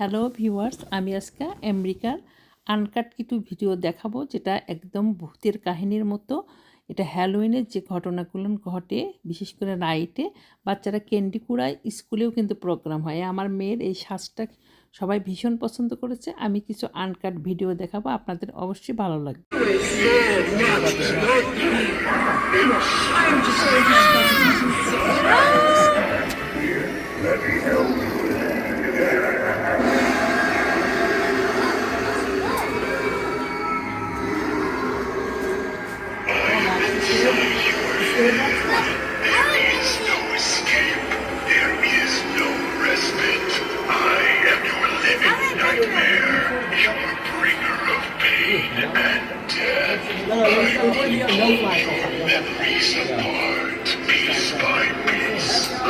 Hello viewers, আমি আজকে আমেরিকার আনকাট কিছু ভিডিও দেখাবো যেটা একদম ভূতের কাহিনীর মতো। এটা হ্যালোইনের যে ঘটনাগুলো ঘটে, বিশেষ করে নাইটে বাচ্চারা ক্যান্ডি কুড়ায়, স্কুলেও কিন্তু প্রোগ্রাম হয়। আমার মেয়ের এই সাজটা সবাই ভীষণ পছন্দ করেছে। আমি কিছু আনকাট ভিডিও দেখাবো, আপনাদের অবশ্যই ভালো লাগবে।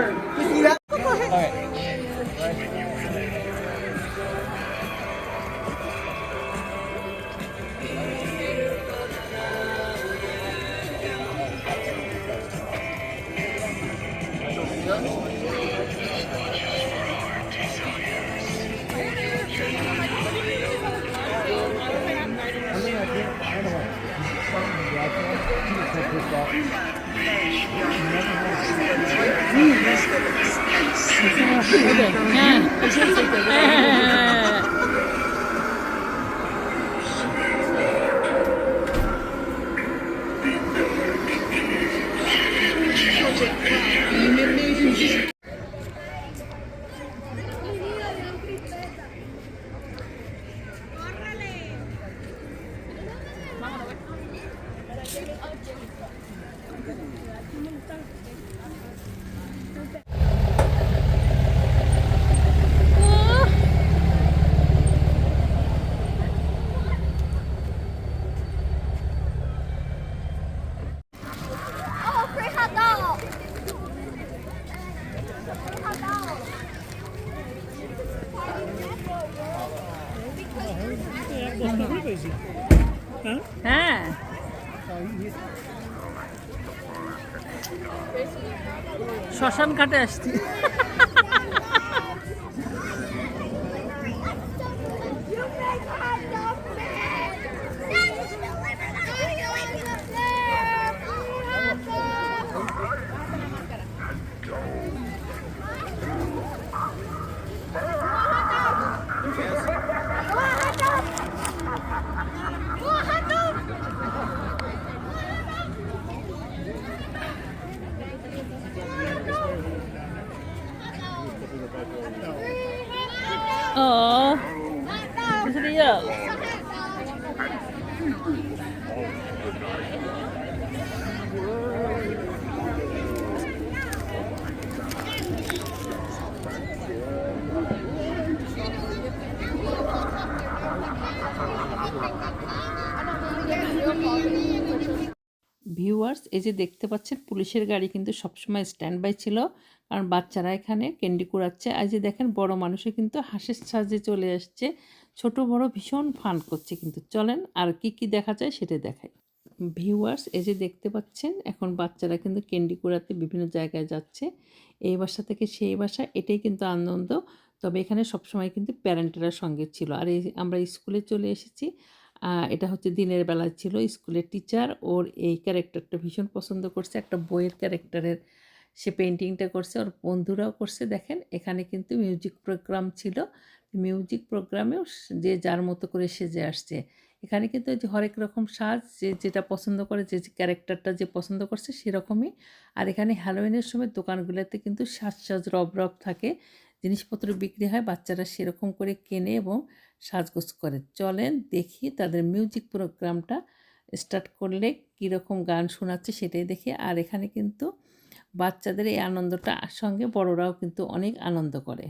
record. You see that? All right. All right. Hadi. Ha. হ্যাঁ। শ্মশান ঘাটে আসছি। 哦，不是第二。এই যে দেখতে পাচ্ছেন, পুলিশের গাড়ি কিন্তু সবসময় স্ট্যান্ড বাই ছিল। কারণ বাচ্চারা এখানে ক্যান্ডি কুড়াচ্ছে। আর যে দেখেন, বড় মানুষে কিন্তু হাসির সাজে চলে আসছে। ছোট, বড় ভীষণ ফান করছে কিন্তু। চলেন আর কি কি দেখা যায় সেটা দেখাই। ভিউয়ার্স এই যে দেখতে পাচ্ছেন, এখন বাচ্চারা কিন্তু ক্যান্ডি কুড়াতে বিভিন্ন জায়গায় যাচ্ছে। এই বাসা থেকে সেই বাসা, এটাই কিন্তু আনন্দ। তবে এখানে সবসময় কিন্তু প্যারেন্টরা সঙ্গে ছিল। আর এই আমরা স্কুলে চলে এসেছি। এটা হচ্ছে দিনের বেলায় ছিল, স্কুলের টিচার ওর এই ক্যারেক্টারটা ভীষণ পছন্দ করছে, একটা বইয়ের ক্যারেক্টারের সে পেন্টিংটা করছে, ওর বন্ধুরাও করছে, দেখেন এখানে কিন্তু মিউজিক প্রোগ্রাম ছিল, মিউজিক প্রোগ্রামেও যে যার মতো করে সেজে আসছে, এখানে কিন্তু যে হরেক রকম সাজ, যে যেটা পছন্দ করে, যে ক্যারেক্টারটা যে পছন্দ করছে সেরকমই, আর এখানে হ্যালোইনের সময় দোকানগুলোতে কিন্তু সাজ সাজ রব রব থাকে জিনিসপত্র বিক্রি হয়, বাচ্চারা সেরকম করে কেনে এবং সাজগোজ করে। চলেন দেখি তাদের মিউজিক প্রোগ্রামটা স্টার্ট করলে কীরকম গান শোনাচ্ছে সেটাই দেখি। আর এখানে কিন্তু বাচ্চাদের এই আনন্দটা সঙ্গে বড়রাও কিন্তু অনেক আনন্দ করে।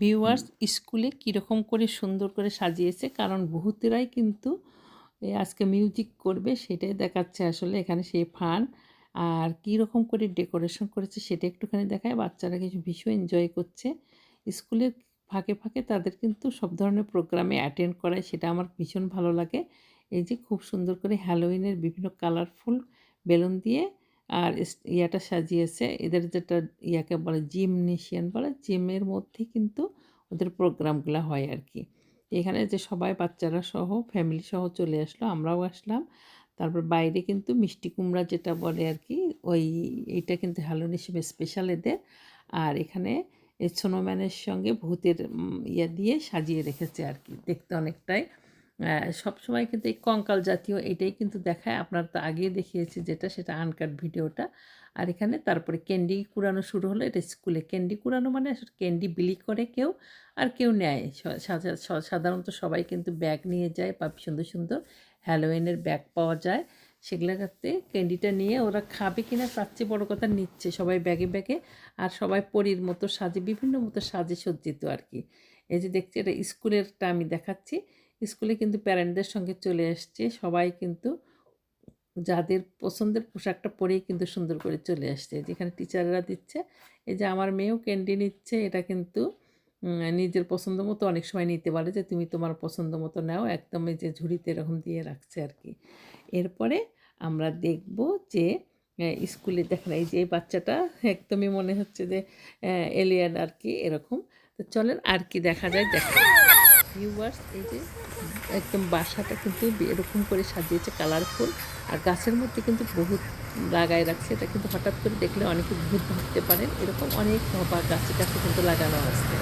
ভিউয়ার্স স্কুলে কীরকম করে সুন্দর করে সাজিয়েছে, কারণ বহুতেরাই কিন্তু আজকে মিউজিক করবে, সেটাই দেখাচ্ছে আসলে এখানে সেই ফান। আর কী রকম করে ডেকোরেশন করেছে, সেটা একটুখানি দেখায়। বাচ্চারা কিছু ভীষণ এনজয় করছে। স্কুলের ফাঁকে ফাঁকে তাদের কিন্তু সব ধরনের প্রোগ্রামে অ্যাটেন্ড করায়, সেটা আমার ভীষণ ভালো লাগে। এই যে খুব সুন্দর করে হ্যালোইনের বিভিন্ন কালারফুল বেলুন দিয়ে আর ইয়াটা সাজিয়েছে। এদের যেটা ইয়াকে বলে জিমনেশিয়ান বলে, জিমের মধ্যে কিন্তু ওদের প্রোগ্রামগুলো হয় আর কি এখানে যে সবাই বাচ্চারা সহ, ফ্যামিলি সহ চলে আসলো, আমরাও আসলাম। তারপর বাইরে কিন্তু মিষ্টি কুমড়া যেটা বলে আর কি ওই এইটা কিন্তু হ্যালোইন হিসেবে স্পেশাল এদের। আর এখানে স্নোম্যানের সঙ্গে ভূতের ইয়া দিয়ে সাজিয়ে রেখেছে আর কি দেখতে অনেকটাই। সব সময় কিন্তু এই কঙ্কাল জাতীয় এটাই কিন্তু দেখায়। আপনার তো আগেই দেখিয়েছি যেটা, সেটা আনকাট ভিডিওটা। আর এখানে তারপরে ক্যান্ডি কুড়ানো শুরু হলো। এটা স্কুলে ক্যান্ডি কুড়ানো মানে আসলে ক্যান্ডি বিলি করে কেউ আর কেউ নেয়। সাধারণত সবাই কিন্তু ব্যাগ নিয়ে যায় বা সুন্দর সুন্দর হ্যালোইনের ব্যাগ পাওয়া যায়। সেগুলোতে ক্যান্ডিটা নিয়ে ওরা খাবে কিনা তার চেয়ে বড়ো কথা নিচ্ছে। সবাই ব্যাগে ব্যাগে আর সবাই পরীর মতো সাজে, বিভিন্ন মতো সাজে সজ্জিত আর কি। এই যে দেখছি, এটা স্কুলেরটা আমি দেখাচ্ছি। স্কুলে কিন্তু প্যারেন্টদের সঙ্গে চলে আসছে সবাই কিন্তু যাদের পছন্দের পোশাকটা পরেই কিন্তু সুন্দর করে চলে আসছে। যেখানে টিচাররা দিচ্ছে, এই যে আমার মেয়েও ক্যান্ডি নিচ্ছে, এটা কিন্তু নিজের পছন্দ মতো অনেক সময় নিতে পারে যে, তুমি তোমার পছন্দ মতো নাও। একদম এই যে ঝুড়িতে এরকম দিয়ে রাখছে আর কি। এরপরে আমরা দেখব যে স্কুলে দেখেন এই যে এই বাচ্চাটা একদমই মনে হচ্ছে যে এলিয়ান আর কি এরকম। তো চলেন আর কি দেখা যায়, দেখা ভিউয়ার্স এই যে, একদম বাসাটা কিন্তু এরকম করে সাজিয়েছে কালারফুল আর গাছের মধ্যে কিন্তু বহুত লাগায় রাখছে। এটা কিন্তু হঠাৎ করে দেখলে অনেকে ভূত ভাবতে পারেন। এরকম অনেক ভবা গাছে গাছে কিন্তু লাগানো আছে।